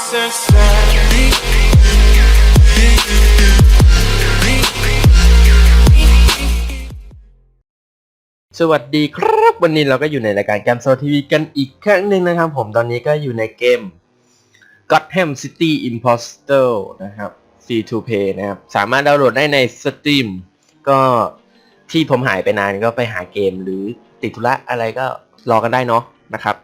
สวัสดีครับวันนี้เราก็อยู่ในรายการเกมโซทีวีกันอีกครั้งหนึ่งนะครับผมตอนนี้ก็อยู่ในเกม Gotham City Imposter นะครับ Free to Play นะครับ สามารถดาวน์โหลดได้ใน Steam ก็ที่ผมหายไปนานก็ไปหาเกมหรือติดธุระอะไรก็รอกันได้เนาะนะครับ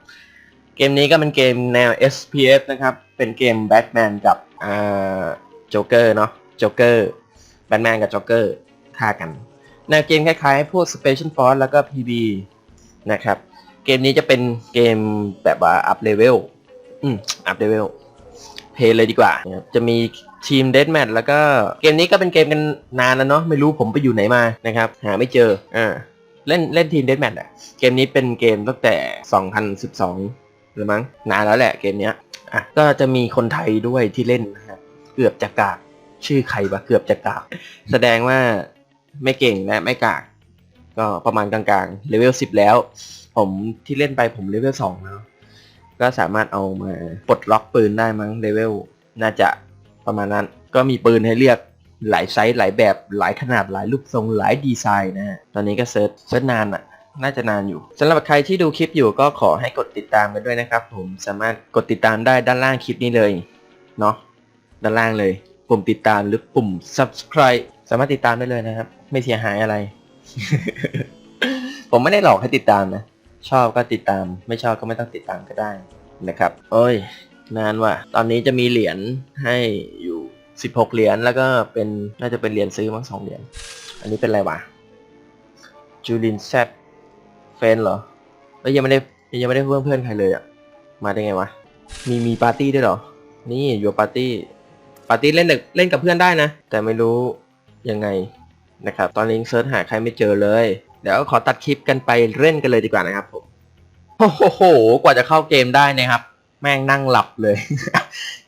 เกมนี้ก็เป็นเกมแนว SPS นะครับ เป็นเกมแบทแมนกับอ่าโจ๊กเกอร์เนาะโจ๊กเกอร์แบทแมนกับโจ๊กเกอร์ฆ่ากัน แนวเกมคล้ายๆ พวก Special Force แล้วก็ PB นะครับ เกมนี้จะเป็นเกมแบบว่าอัพเลเวลอืมอัพเลเวลเพย์เลยดีกว่า จะมีทีมเด a แม t แล้วก็เกมนี้ก็เป็นเกมกันนานแล้วเนาะไม่รู้ผมไปอยู่ไหนมานะครับหาไม่เจออ่าเล่นเล่นทีมเด a แม t อะเกมนี้เป็นเกมตั้งแต่ 2012 หรือมั้งนานแล้วแหละเกมเนี้ยอะก็จะมีคนไทยด้วยที่เล่นนะครับเกือบจะกากชื่อใครวะเกือบจะกาก แสดงว่าไม่เก่งและไม่กาก ก็ประมาณกลางๆเลเวล10แล้ว ผมที่เล่นไปผมเลเวล2แล้ว ก็สามารถเอามาปลดล็อกปืนได้มั้งเลเวลน่าจะประมาณนั้น ก็มีปืนให้เลือกหลายไซส์หลายแบบหลายขนาดหลายรูปทรงหลายดีไซน์นะฮะตอนนี้ก็เซิร์ชเซิร์ชนานอะ น่าจะนานอยู่สำหรับใครที่ดูคลิปอยู่ก็ขอให้กดติดตามกันด้วยนะครับ ผมสามารถกดติดตามได้ด้านล่างคลิปนี้เลยเนาะด้านล่างเลย ปุ่มติดตามหรือปุ่ม subscribe สามารถติดตามได้เลยนะครับ ไม่เสียหายอะไร ผมไม่ได้หลอกให้ติดตามนะ ชอบก็ติดตาม ไม่ชอบก็ไม่ต้องติดตามก็ได้นะครับ โอ้ย นานว่ะ ตอนนี้จะมีเหรียญให้อยู่ 16 เหรียญแล้วก็เป็นน่าจะเป็นเหรียญซื้อมั้งสองเหรียญ อันนี้เป็นอะไรวะ จูลินแซด เฟนเหรอแล้วยังไม่ได้ยังไม่ได้เพื่อนเพื่อนใครเลยอะมาได้ไงวะ มีมีปาร์ตี้ด้วยเหรอ นี่อยู่ปาร์ตี้ ปาร์ตี้เล่นเล่นกับเพื่อนได้นะ แต่ไม่รู้ยังไงนะครับ ตอนนี้เซิร์ชหาใครไม่เจอเลย เดี๋ยวขอตัดคลิปกันไปเล่นกันเลยดีกว่านะครับผมโอ้โห กว่าจะเข้าเกมได้นะครับ แม่งนั่งหลับเลย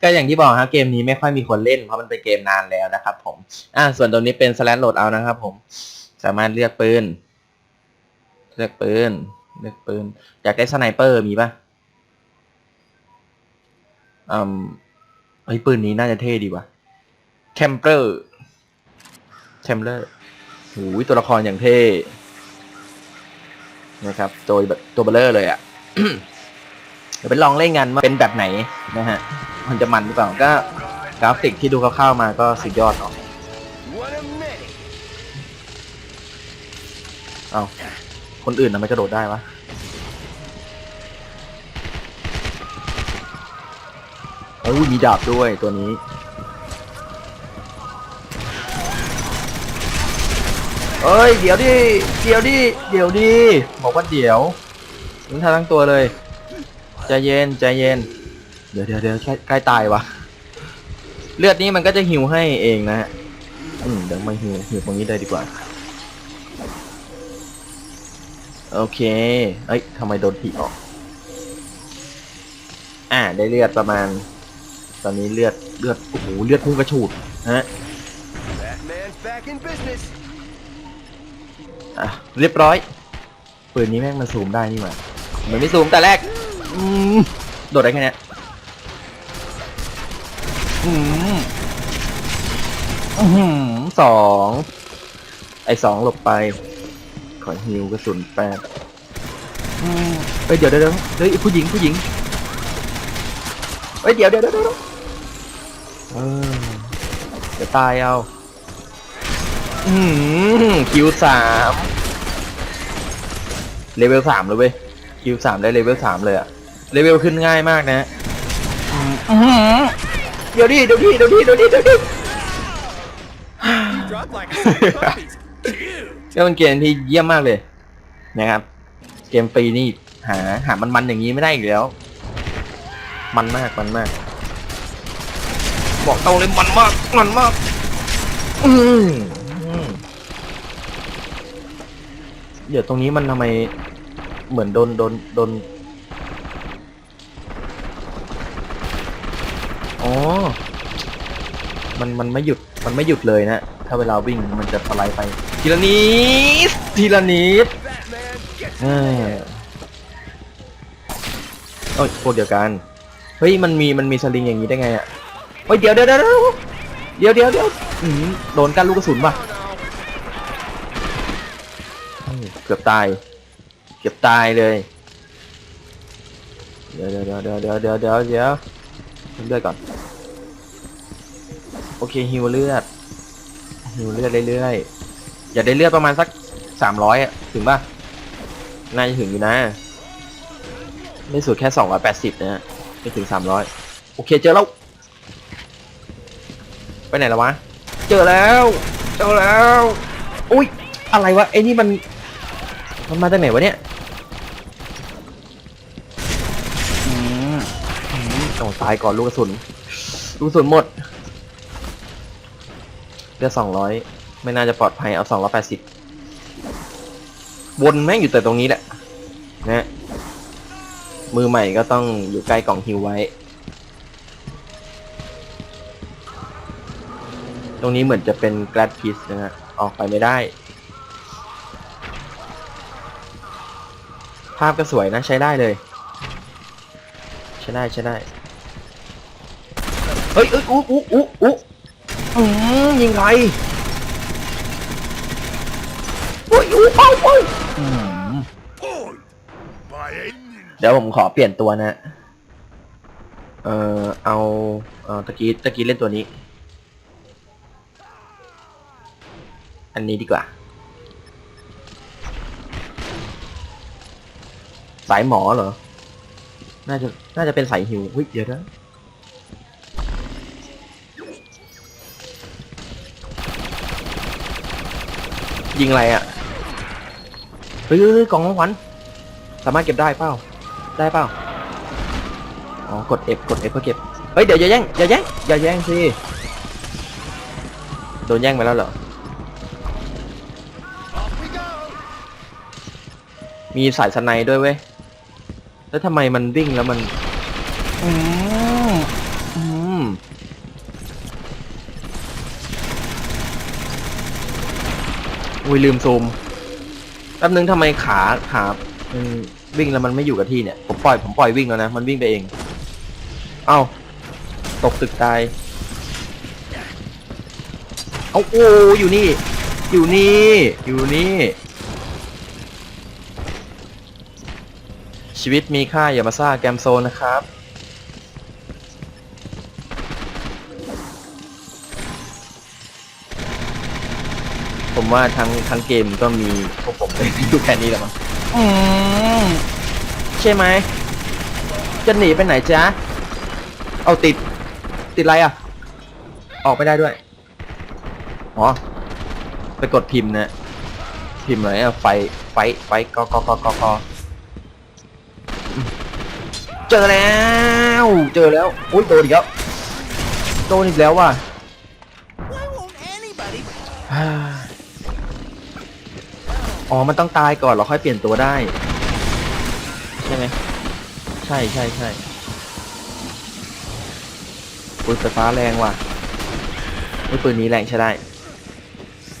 ก็อย่างที่บอกครับเกมนี้ไม่ค่อยมีคนเล่นเพราะมันเป็นเกมนานแล้วนะครับผม อ่าส่วนตรงนี้เป็นสแลนโหลดเอานะครับผม สามารถเลือกปืน เลือกปืนเลือกปืนอยากได้สไนเปอร์มีปะอืมเฮ้ยปืนนี้น่าจะเท่ดีว่ะแคมเปอร์แคมเปอร์โอ้ยตัวละครอย่างเท่นะครับตัวแบบตัวเบลเลอร์เลยอะ่ะเดี๋ยวไปลองเล่นกันว่าเป็นแบบไหนนะฮะ มันจะมันหรือเปล่าก็กราฟิกที่ดูคร่าวๆมาก็สุดยอดเนาะเอา คนอื่นทำไมกระโดดได้วะโอ้ยมีดาบด้วยตัวนี้ เอ้ย เดี๋ยวดิ เดี๋ยวดิ เดี๋ยวดิ บอกว่าเดี๋ยวมึงทาทั้งตัวเลย ใจเย็น ใจเย็น เดี๋ยวเดี๋ยวเดี๋ยวใกล้ใกล้ตายวะเลือดนี้มันก็จะหิวให้เองนะฮะ อืมเดี๋ยวมาหิวหิวตรงนี้เลยดีกว่า โอเค เอ้ยทำไมโดนผีออก อ่า ได้เลือดประมาณ ตอนนี้เลือด เลือด โอ้โห เลือดพุ่งกระฉูด ฮะ Batman's back in business. อะ เรียบร้อย ปืนนี้แม่งมันซูมได้นี่หว่ามันไม่ซูมแต่แรก อืม โดดได้แค่เนี้ยอืมอื้อหือสอง ไอสองหลบไปข อฮิวกระสุนแปดอืมเฮ้ยเดี๋ยวเดี๋ยวเดี๋ยวเฮ้ยผู้หญิงผู้หญิงเฮ้ยเดี๋ยวเดี๋ยวเดี๋ยวเดี๋ยวเออเดี๋ยวตายเอา อืมคิวสามเลเวลสามเลยเว้ยคิวสามได้เลเวลสามเลยอะเลเวลขึ้นง่ายมากนะอืมอื้อหือเดี๋ยวดิเดี๋ยวดิเดี๋ยวดิเดี๋ยวดิเดี๋ยวดิ ก็เป็นเกมที่เยี่ยมมากเลยนะครับ เกมฟรีนี่หาหามันมันๆอย่างนี้ไม่ได้อีกแล้ว มันมากมันมาก บอกเตรงเลยมันมากมันมาก อืมเดี๋ยวตรงนี้มันทำไมเหมือนโดนโดนโดนอ๋อ มันมันไม่หยุดมันไม่หยุดเลยนะ ถ้าเวลาวิ่งมันจะสไลด์ไป ทีละนิดทีละนิด Batman, get เออโอ้ยพวกเดียวกัน เฮ้ย มันมี มันมีสลิงอย่างนี้ได้ไงอะเฮ้ย เดี๋ยวเดี๋ยวเดี๋ยวเดี๋ยวเดี๋ยวเดี๋ยวอื้อหือโดนกันลูกกระสุนป่ะ Oh no. เฮ้ยเกือบตาย เกือบตายเลย เดี๋ยวเดี๋ยวเดี๋ยวเดี๋ยวเดี๋ยวเดี๋ยวเดี๋ยวเลือดก่อน โอเคฮิวเลือดฮิวเลือดเรื่อยๆ อย่าได้เลือดประมาณสักสามร้อยอะถึงป่ะน่าจะถึงอยู่นะ ไม่สุดแค่สองร้อยแปดสิบนะฮะไม่ถึงสามร้อยโอเคเจอแล้ว ไปไหนแล้ววะ เจอแล้ว เจอแล้ว อุ้ยอะไรวะไอ้นี่มัน มันมาจากไหนวะเนี่ยอืมอืมโอ้ตายก่อนลูกกระสุน ลูกกระสุนหมดเหลือสองร้อย ไม่น่าจะปลอดภัยเอาสองร้อยแปดสิบวนแม่งอยู่แต่ตรงนี้แหละนะมือใหม่ก็ต้องอยู่ใกล้กล่องฮิวไว้ ตรงนี้เหมือนจะเป็นก a ดพิสนะฮะออกไปไม่ได้ ภาพก็สวยนะใช้ได้เลย ใช้ได้ใช้ได้เฮ้ยเอ้ยอู้อู้อู้อู้อืมยิงใคร เอ้าเอ้ยอืม Boy, by a ninja. เดี๋ยวผมขอเปลี่ยนตัวนะ เอ่อเอาเออตะกี้ตะกี้เล่นตัวนี้ อันนี้ดีกว่า สายหมอเหรอ น่าจะน่าจะเป็นสายหิวเฮ้ยเดี๋ยวนะยิงอะไรอะ เฮ้ยกล่องของขวัญสามารถเก็บได้เปล่าได้เปล่าอ๋อกด F กด F เพื่อเก็บเฮ้ยเดี๋ยวอย่าแย่งอย่าแย่งอย่าแย่งสิโดนแย่งไปแล้วเหรอมีสายสไนด์ด้วยเว้ยแล้วทำไมมันวิ่งแล้วมันอืมอืมอุ้ยลืมซูม แป๊บนึงทำไมขาขามันวิ่งแล้วมันไม่อยู่กับที่เนี่ย ผมปล่อยผมปล่อยวิ่งแล้วนะ มันวิ่งไปเอง เอ้า ตกตึกตาย เอาโอ้อยู่นี่ อยู่นี่ อยู่นี่ ชีวิตมีค่าอย่ามาซ่าแกมโซนนะครับ ว่าทั้งทั้งเกมก็มีพวกผมเลยอยู่แค่นี้แหละมั้งอืมใช่ไหมจะหนีไปไหนจ๊ะเอาติด ติดอะไรอะ ออกไม่ได้ด้วย อ๋อ ไปกดพิมพ์นะ พิมพ์อะไรอะ ไฟ ไฟ ไฟกอกอกอกอกอเจอแล้ว เจอแล้ว อุ้ยโดนอีกแล้ว โดนอีกแล้วว่ะ อ๋อ มันต้องตายก่อนเราค่อยเปลี่ยนตัวได้ ใช่ไหม ใช่ใช่ใช่ปืนไฟฟ้าแรงว่ะไอ้ปืนนี้แรงใช้ได้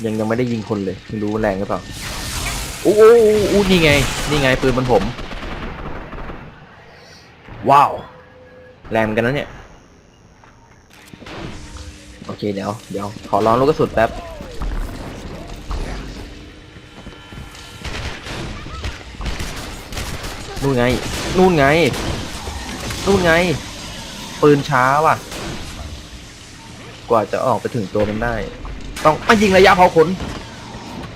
ยังยังไม่ได้ยิงคนเลยไม่รู้แรงหรือเปล่าอู้อู้อู้นี่ไง นี่ไงปืนบนผม ว้าว แรงเหมือนกันนะเนี่ย โอเคเดี๋ยว เดี๋ยว ขอลองลูกกระสุนแป๊บ นู่นไง นู่นไง นู่นไง ปืนช้าว่ะ กว่าจะออกไปถึงตัวมันได้ ต้องมายิงระยะเผาขน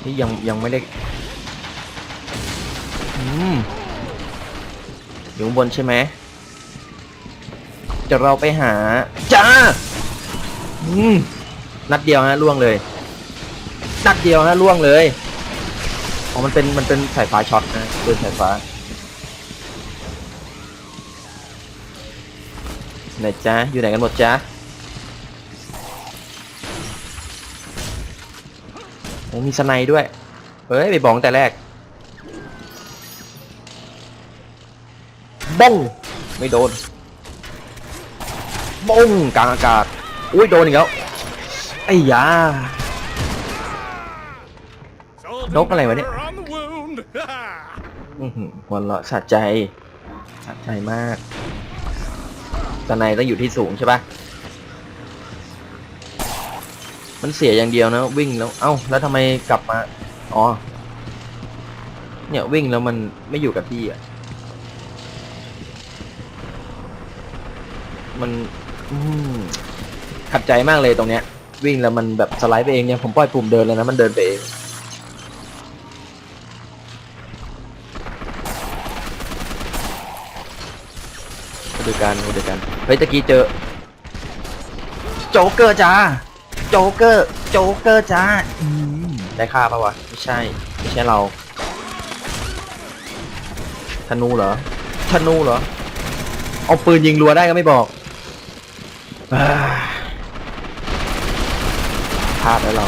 นี่ยังยังไม่ได้ อืม อยู่บนใช่ไหมจะเราไปหา จ้า อืม นัดเดียวฮะล่วงเลย นัดเดียวฮะล่วงเลย อ๋อ มันเป็น มันเป็นสายฟ้าช็อตนะปืนสายฟ้า ไหนจ้าอยู่ไหนกันหมดจ้าโอ้มีสไนด์ด้วยเฮ้ยไปบอกตั้งแต่แรกบ้งไม่โดนบ้งกลางอากาศอุ้ยโดนอีกแล้วไอ้ยา Salt Nope, and cái này mà đấy. pepper on the wound. อื้อหือหัวเราะสะใจสะใจมาก สไนต้องอยู่ที่สูงใช่ปะมันเสียอย่างเดียวนะ วิ่งแล้ว เอ้า แล้วทำไมกลับมา อ๋อ เนี่ยวิ่งแล้วมันไม่อยู่กับที่อะ มันมขัดใจมากเลยตรงเนี้ย วิ่งแล้วมันแบบสไลด์ไปเองเนี่ยผมปล่อยปุ่มเดินเลยนะมันเดินไปเอง มาดูกันมาดูกันเฮ้ยตะกี้เจอโจ๊กเกอร์จ้าโจ๊กเกอร์โจ๊กเกอร์จ้าอืมได้ค่าปะวะไม่ใช่ไม่ใช่เราธนูเหรอธนูเหรอเอาปืนยิงรัวได้ก็ไม่บอกอ่าพลาดแล้วเรา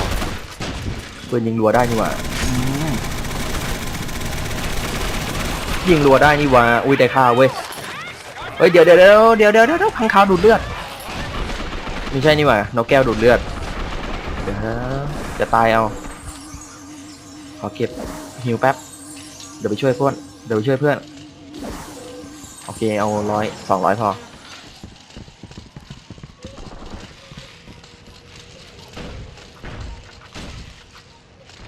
ปืนยิงรัวได้นี่หว่าอืมยิงรัวได้นี่หว่าอุ้ยได้ค่าเว้ย เฮ้ยเดี๋ยวเดี๋ยวเดี๋ยวเดี๋ยวเดี๋ยวเดี๋ยวพังคาวดูดเลือดไม่ใช่นี่หว่านกแก้วดูดเลือดเดี๋ยวจะตายเอาขอเก็บฮิวแป๊บเดี๋ยวไปช่วยเพื่อนเดี๋ยวไปช่วยเพื่อนโอเคเอาร้อยสองร้อยพอ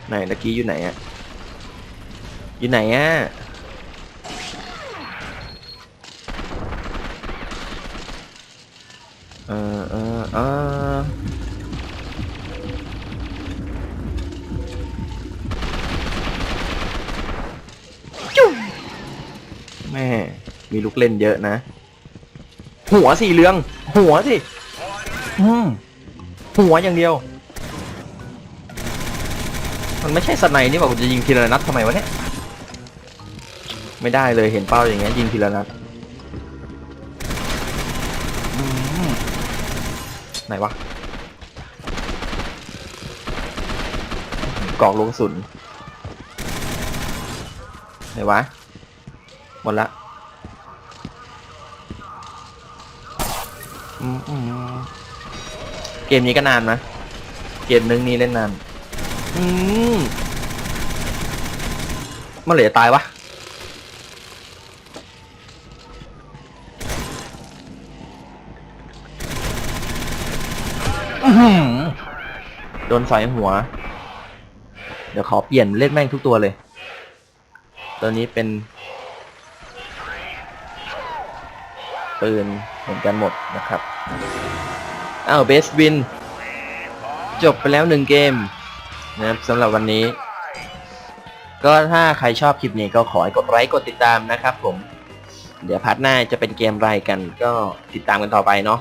ไหนตะกี้อยู่ไหนอะอยู่ไหนอะ มีลูกเล่นเยอะนะ หัวสีเหลือง หัวสิอืมหัวอย่างเดียว มันไม่ใช่สไนนี่บอกจะยิงทีละนัดทำไมวะเนี่ย ไม่ได้เลยเห็นเป้าอย่างเงี้ยยิงทีละนัดไหนวะกองลูกกระสุนไหนวะ หมดละ อืมอืมเกมนี้ก็นานนะ เกมนึงนี้เล่นนาน อืมเมื่อไหร่จะตายวะ อื้อหือโดนสอยหัว เดี๋ยวขอเปลี่ยนเล่นแม่งทุกตัวเลย ตัวนี้เป็น ปืนเหมือนกันหมดนะครับอ้าวเบสวิน จบไปแล้วหนึ่งเกมนะครับสำหรับวันนี้ ก็ถ้าใครชอบคลิปนี้ก็ขอให้กดไลค์กดติดตามนะครับผม เดี๋ยวพาร์ทหน้าจะเป็นเกมอะไรกัน ก็ติดตามกันต่อไปเนาะ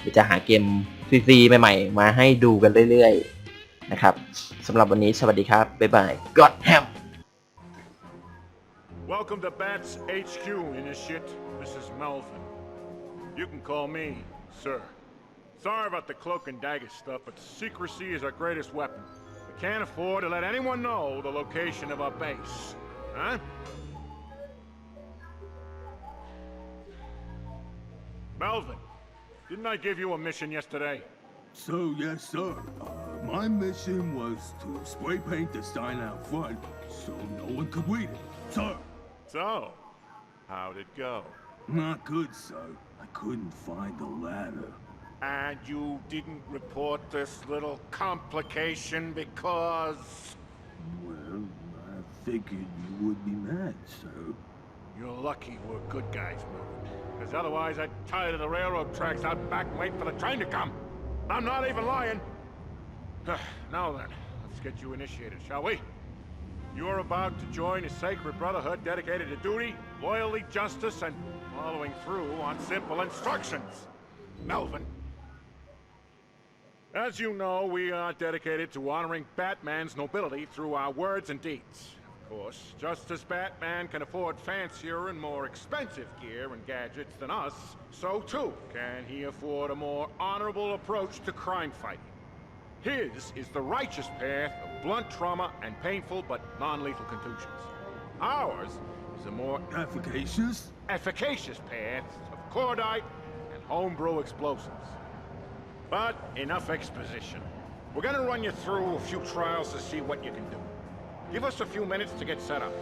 เดี๋ยวจะหาเกมฟรีๆใหม่ๆ มาให้ดูกันเรื่อยๆ นะครับสำหรับวันนี้สวัสดีครับ บ๊ายบาย God ham Welcome to Bats HQ, Initiate. This is Melvin. You can call me, sir. Sorry about the cloak and dagger stuff, but secrecy is our greatest weapon. We can't afford to let anyone know the location of our base. Huh? Melvin, didn't I give you a mission yesterday? So, yes, sir. Uh, my mission was to spray paint the sign out front so no one could read it. Sir, So, how'd it go? not good, sir. I couldn't find the ladder. And you didn't report this little complication because... Well, I figured you would be mad, sir. You're lucky we're good guys, Melvin. Because otherwise I'd tie to the railroad tracks out back and wait for the train to come. I'm not even lying. now then, let's get you initiated, shall we? You're about to join a sacred brotherhood dedicated to duty, loyalty, justice, and following through on simple instructions. Melvin. As you know, we are dedicated to honoring Batman's nobility through our words and deeds. Of course, just as Batman can afford fancier and more expensive gear and gadgets than us, so too can he afford a more honorable approach to crime fighting. His is the righteous path of blunt trauma and painful but non-lethal contusions. Ours a more Efficacious? efficacious path of cordite and homebrew explosives. But enough exposition. We're gonna run you through a few trials to see what you can do. Give us a few minutes to get set up.